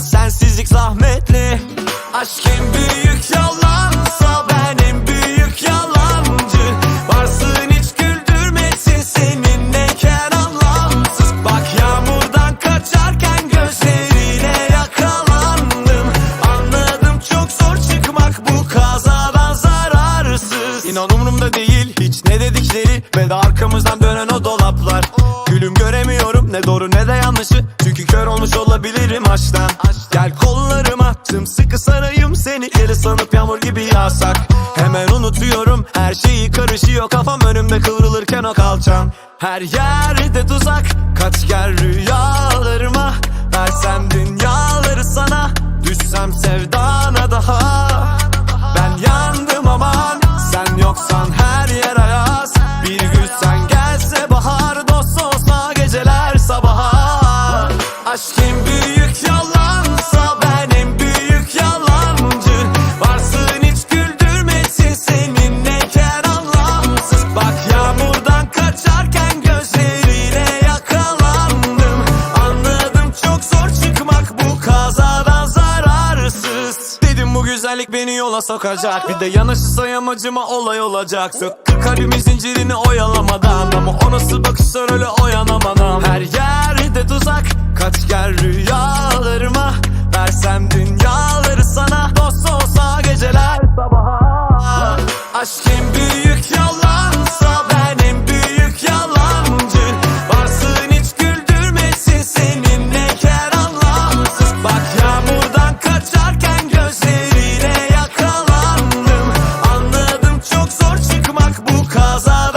Sensizlik zahmetli. Aşk en büyük ne dedikleri Ve de arkamızdan dönen o dolaplar. Gülüm göremiyorum ne doğru ne de yanlışı Çünkü kör olmuş olabilirim aşktan Gel kollarıma sımsıkı sarayım seni Geri sanıp yağmur gibi yağsak. Hemen unutuyorum her şeyi karışıyor Kafam önümde kıvrılırken o kalçam Her yerde tuzak Kaç gel rüyalarıma. Versem dünyaları sana Düşsem sevdana güzellik beni yola sokacak. Bir de yanaşırsa yamacıma olay olacak Söktü kalbimin zincirini oyalamadan Ama o nasıl bakışlar öyle oyanamadan. Her yerde tuzak Kaç gel rüyalarıma Versem dünyaları nazar